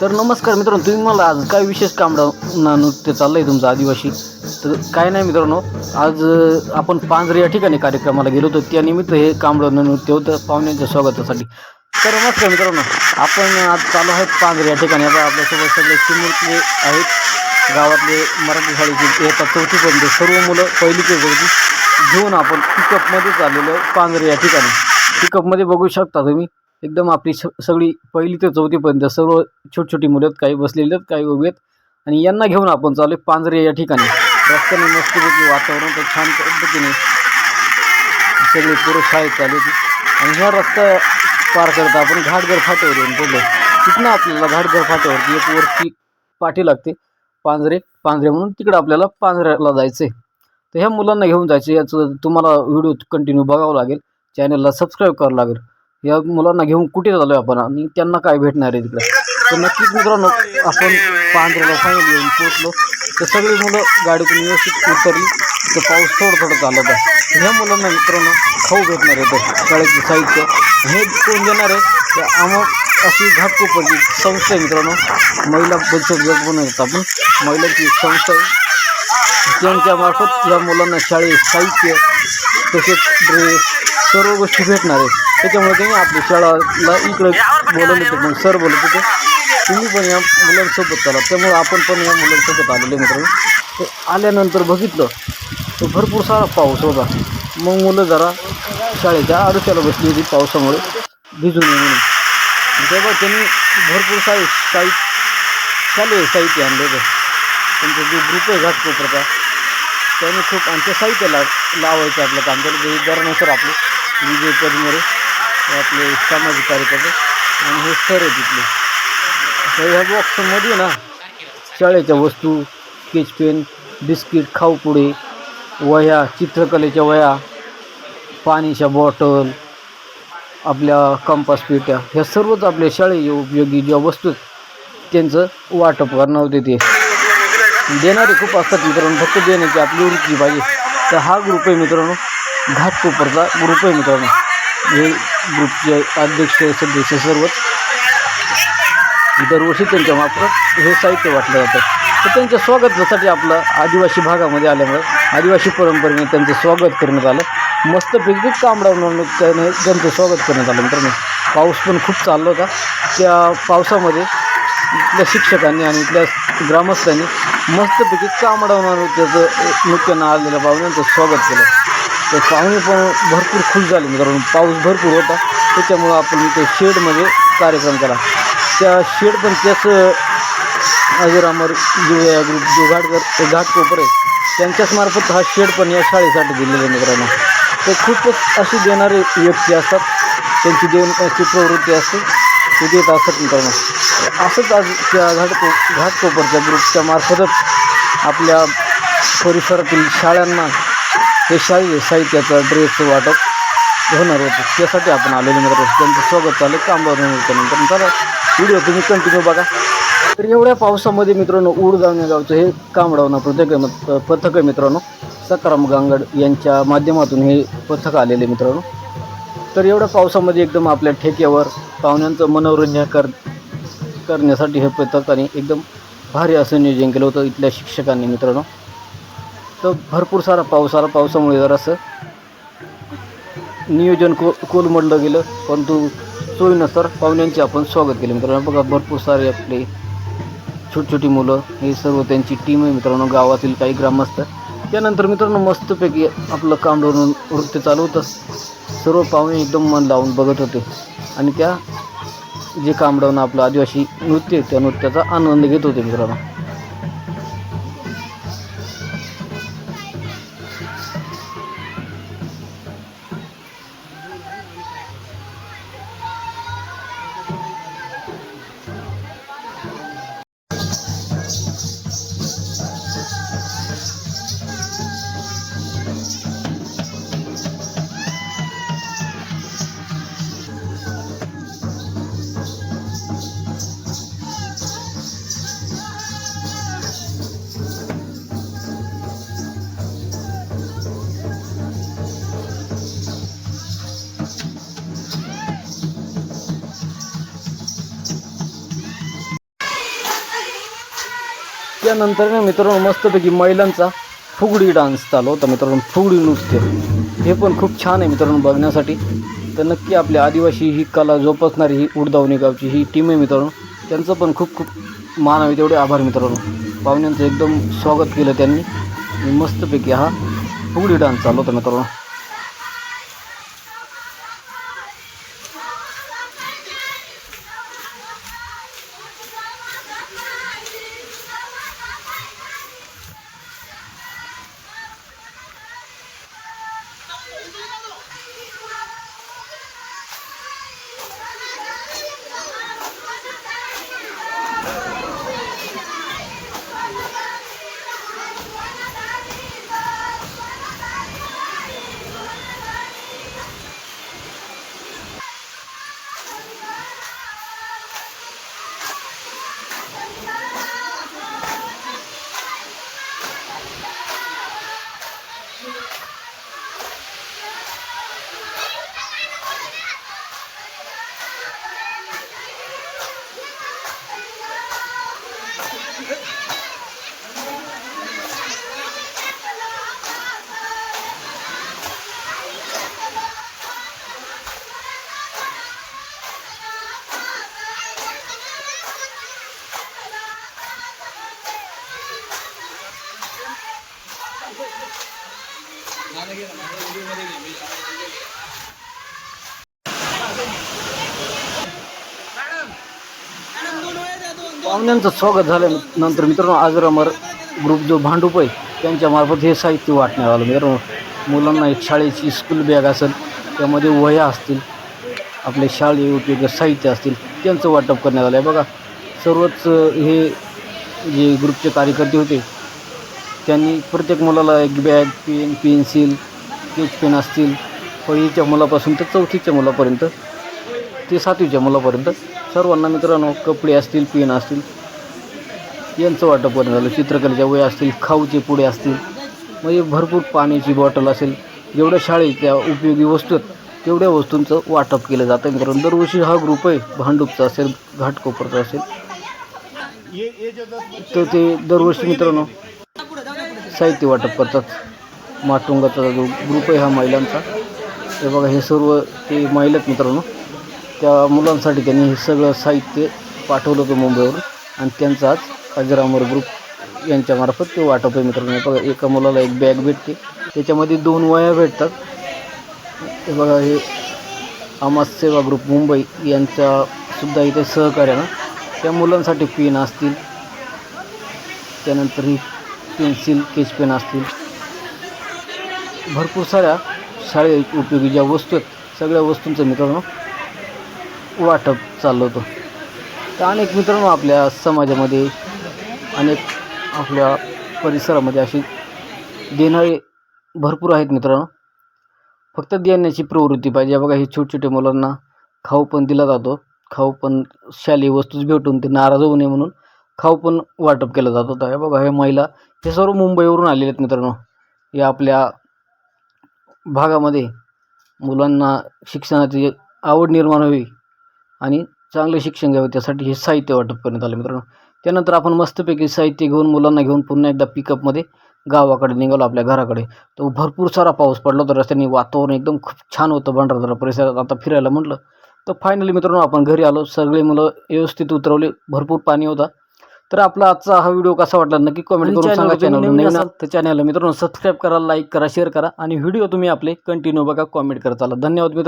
तर नमस्कार मित्रांनो तुम्ही मला आज काय विशेष कामडा नृत्य चाललं आहे तुमचं आदिवासी? तर काय नाही मित्रांनो आज आपण पांजरे या ठिकाणी कार्यक्रमाला गेलो होतो. त्यानिमित्त हे कांबडं नृत्य होतं. पाहुण्यांच्या स्वागतासाठी. तर नमस्कार मित्रांनो आपण आज चालू आहेत पांजरे या ठिकाणी. आता आपल्यासोबत सगळे चिमुरले आहेत. गावातले मराठी शाळेचे येतात चौथीपर्यंत सर्व मुलं पहिली ते चौथी घेऊन आपण पिकअपमध्येच आलेलो आहे पांजरे या ठिकाणी. पिकअपमध्ये बघू शकता तुम्ही. एकदम आपली स सगळी पहिली ते चौथीपर्यंत सर्व छोटी छोटी मुलं आहेत काही बसलेले आहेत काही उभे आहेत. आणि यांना घेऊन आपण चालू आहे पांजरे या ठिकाणी. रस्त्याने मस्तपैकी वातावरण तर छान पद्धतीने सगळे पुरुष शाळेत चालू आणि ह्या रस्ता पार करता आपण घाटघर फाट्यावर येऊन पडलो तिथनं आपल्याला घाटघर फाट्यावरती एक वरती पाठी लागते. पांजरे पांजरे म्हणून तिकडं आपल्याला पांजऱ्याला जायचं आहे तर ह्या मुलांना घेऊन जायचं याचं तुम्हाला व्हिडिओ कंटिन्यू बघावं लागेल. चॅनलला सबस्क्राईब करावं लागेल. या मुलांना घेऊन कुठे झालो आपण? आणि त्यांना काय भेटणार आहे तिकडे? तर नक्कीच मित्रांनो आपण पांढऱ्याला फायनल येऊन पोचलो तर सगळी मुलं गाडीतून व्यवस्थित उतरली. तर पाऊस थोडं थोडं चालत आहे. ह्या मुलांना मित्रांनो खाऊ भेटणार आहे तर शाळेचं साहित्य. हे कोण देणार आहे? तर आम्हाला अशी घाटकोपरची संस्था आहे मित्रांनो. महिला बचत गट बनवत आपण. महिलांची संस्था आहे. त्यांच्यामार्फत या मुलांना शाळेत साहित्य तसेच ड्रेस सर्व गोष्टी भेटणार आहेत त्याच्यामुळे त्यांनी आपल्या शाळाला इकडं बोलवलं होतं मग सर बोलत होते. तुम्ही पण या मुलांसोबत चला. त्यामुळे आपण पण या मुलांसोबत आलेले मित्रांनो. तर आल्यानंतर बघितलं तर भरपूर सारा पाऊस होता. मग मुलं जरा शाळेच्या आडोशाला बसली होती पावसामुळे. भिजून म्हणून. तेव्हा त्यांनी भरपूर साहि साहित्य शालेय साहित्य आणलं होतं. त्यांचा जे ग्रुप आहे घाटकोपरचा त्याने खूप आमच्या साहित्याला लावायचं आपलं काम त्याला दरनुसार आपले विजय पदमोरे. आपले सामाजिक कार्यकर्ते. आणि हे सर आहे तिथले तर ह्या बॉक्समध्ये ना शाळेच्या वस्तू स्केच पेन बिस्किट खाऊपुडे वह्या चित्रकलेच्या वह्या पाण्याच्या बॉटल आपल्या कंपास पेट्या ह्या सर्वच आपल्या शाळे उपयोगी ज्या वस्तू त्यांचं वाटप करणार होते ते. देणारे खूप असतात मित्रांनो फक्त देण्याची आपली वृत्ती पाहिजे. तर हा ग्रुप आहे मित्रांनो घाटकोपरचा ग्रुप आहे मित्रांनो. हे ग्रुपचे अध्यक्ष सदस्य सर्वच. दरवर्षी त्यांच्या मार्फत हे साहित्य वाटलं जातं. तर त्यांच्या स्वागतासाठी आपलं आदिवासी भागामध्ये आल्यामुळे आदिवासी परंपरेने त्यांचं स्वागत करण्यात आलं. मस्तपैकी कांबडा त्याने त्यांचं स्वागत करण्यात आलं मित्रांनो. पाऊस पण खूप चालला होता. त्या पावसामध्ये इथल्या शिक्षकांनी आणि इथल्या ग्रामस्थांनी मस्तपैकी कांबडा नृत्याचं नृत्यानं आलेल्या पाहुण्यांचं स्वागत केलं. तर पाहुणे पण भरपूर खुश झाले मित्रांनो. पाऊस भरपूर होता. त्याच्यामुळं आपण ते शेडमध्ये कार्यक्रम केला. त्या शेड पण त्याच अजरामर जो या ग्रुप जो घाटकर घाटकोपर आहे त्यांच्याच मार्फत हा शेड पण या शाळेसाठी दिलेला आहे मित्रांनो. ते खूपच अशी देणारे व्यक्ती असतात. त्यांची देण्याची प्रवृत्ती असते. ते देत असतात मित्रांनो. असंच आज त्या घाटको घाटकोपरच्या ग्रुपच्या मार्फतच आपल्या परिसरातील शाळांना हे शाही साहित्याचा ड्रेसचं वाटप होणार होतं. त्यासाठी आपण आलेले मित्र त्यांचं स्वागत चालू कामगार नंतर चला व्हिडिओ तुम्ही कंटिन्यू बघा. तर एवढ्या पावसामध्ये मित्रांनो उडगावण्या गावचं हे कांबडावणं पथक आहे पथक आहे मित्रांनो. सकाराम गांगड यांच्या माध्यमातून हे पथक आलेले मित्रांनो. तर एवढ्या पावसामध्ये एकदम आपल्या ठेक्यावर पाहुण्यांचं मनोरंजन कर करण्यासाठी हे पथकाने एकदम भारी असं नियोजन केलं होतं इथल्या शिक्षकांनी मित्रांनो. तर भरपूर सारा पाऊस आला पावसामुळे जरासं नियोजन को कोलमडलं गेलं. परंतु सोयीनुसार पाहुण्यांचे आपण स्वागत केले. मित्रांनो बघा भरपूर सारे आपले छोटी छोटी मुलं हे सर्व त्यांची टीम आहे. मित्रांनो गावातील काही ग्रामस्थ. त्यानंतर मित्रांनो मस्तपैकी आपलं काम धरून नृत्य चालू होतं. सर्व पाहुणे एकदम मन लावून बघत होते. आणि त्या जे कामडावून आपलं आदिवासी नृत्य आहे त्या नृत्याचा आनंद घेत होते मित्रांनो. त्यानंतर ना मित्रांनो मस्तपैकी महिलांचा फुगडी डान्स चालू होता मित्रांनो फुगडी नृत्य. हे पण खूप छान आहे मित्रांनो बघण्यासाठी. तर नक्की आपल्या आदिवासी ही कला जोपासणारी ही उडदावणी गावची ही टीम आहे मित्रांनो. त्यांचं पण खूप खूप मानावे तेवढे आभार मित्रांनो. पाहुण्यांचं एकदम स्वागत केलं त्यांनी. मस्तपैकी हा फुगडी डान्स चालू होता मित्रांनो. पाहुण्यांचं स्वागत झाल्यानंतर मित्रांनो आजरामर ग्रुप जो भांडूप आहे त्यांच्यामार्फत हे साहित्य वाटण्यात आलं. मित्रांनो मुलांना एक शाळेची स्कूल बॅग असेल त्यामध्ये वह्या असतील आपले शाळे उपयोगी साहित्य असतील त्यांचं वाटप करण्यात आलं आहे बघा सर्वच हे जे ग्रुपचे कार्यकर्ते होते त्यांनी प्रत्येक मुलाला एक bag pen pencil sketch pen असतील. पहिलीच्या मुलापासून तर चौथीच्या मुलापर्यंत ते सातवीच्या मुलापर्यंत सर्वांना मित्रांनो कपडे असतील पेन असतील यांचं वाटप करण्यात आलं चित्रकलेच्या वया असतील खाऊचे पुढे असतील म्हणजे भरपूर पाण्याची बॉटल असेल जेवढ्या शाळेच्या उपयोगी वस्तू आहेत तेवढ्या वस्तूंचं वाटप केलं जातं. मित्रांनो दरवर्षी हा ग्रुप आहे भांडूपचा असेल घाटकोपरचा असेल. तर ते दरवर्षी मित्रांनो साहित्य वाटप करतात. माटुंगाचा जो ग्रुप आहे हा महिलांचा. हे बघा हे सर्व ते महिला मित्रांनो. त्या मुलांसाठी त्यांनी हे सगळं साहित्य पाठवलं होतं मुंबईवरून. आणि त्यांचा आज अजरामर ग्रुप यांच्यामार्फत ते वाटप आहे मित्रांनो. बघा एका मुलाला एक बॅग भेटते. त्याच्यामध्ये दोन वया भेटतात. हे बघा हे आमाज सेवा ग्रुप मुंबई यांच्या सुद्धा इथे सहकार्यानं त्या मुलांसाठी पेन असतील. त्यानंतर ही पेन्सिल केचपेन असतील. भरपूर साऱ्या शाळे उपयोगी ज्या वस्तू आहेत सगळ्या वस्तूंचं मित्रांनो वाटप चाललं होतं. तर अनेक मित्रांनो आपल्या समाजामध्ये अनेक आपल्या परिसरामध्ये अशी देणारे भरपूर आहेत मित्रांनो. फक्त देण्याची प्रवृत्ती पाहिजे. बघा हे छोटे छोटे मुलांना खाऊ पण दिला जातो. खाऊ पण शालेय वस्तूच भेटून ते नाराज होऊ नये म्हणून खाऊ पण वाटप केलं जात होतं. हे बघा हे महिला हे सर्व मुंबईवरून आलेले आहेत मित्रांनो. या आपल्या भागामध्ये मुलांना शिक्षणाची आवड निर्माण व्हावी आणि चांगलं शिक्षण घ्यावं त्यासाठी हे साहित्य वाटप करण्यात आलं मित्रांनो. त्यानंतर आपण मस्तपैकी साहित्य घेऊन मुलांना घेऊन पुन्हा एकदा पिकअपमध्ये गावाकडे निघालो आपल्या घराकडे. तो भरपूर सारा पाऊस पडला होता रस्त्याने वातावरण एकदम खूप छान होतं भंडारदरा परिसरात. आता फिरायला म्हटलं तर फायनली मित्रांनो आपण घरी आलो सगळे मुलं व्यवस्थित उतरवले भरपूर पाणी होता. तर आपला आजचा हा व्हिडिओ कसा वाटला नक्की कमेंट करून सांगा. चॅनल नवीन तर चॅनलला मित्रांनो सबस्क्राईब करा लाईक करा शेअर करा आणि व्हिडिओ तुम्ही आपले कंटिन्यू बघा कॉमेंट करत चाला. धन्यवाद मित्र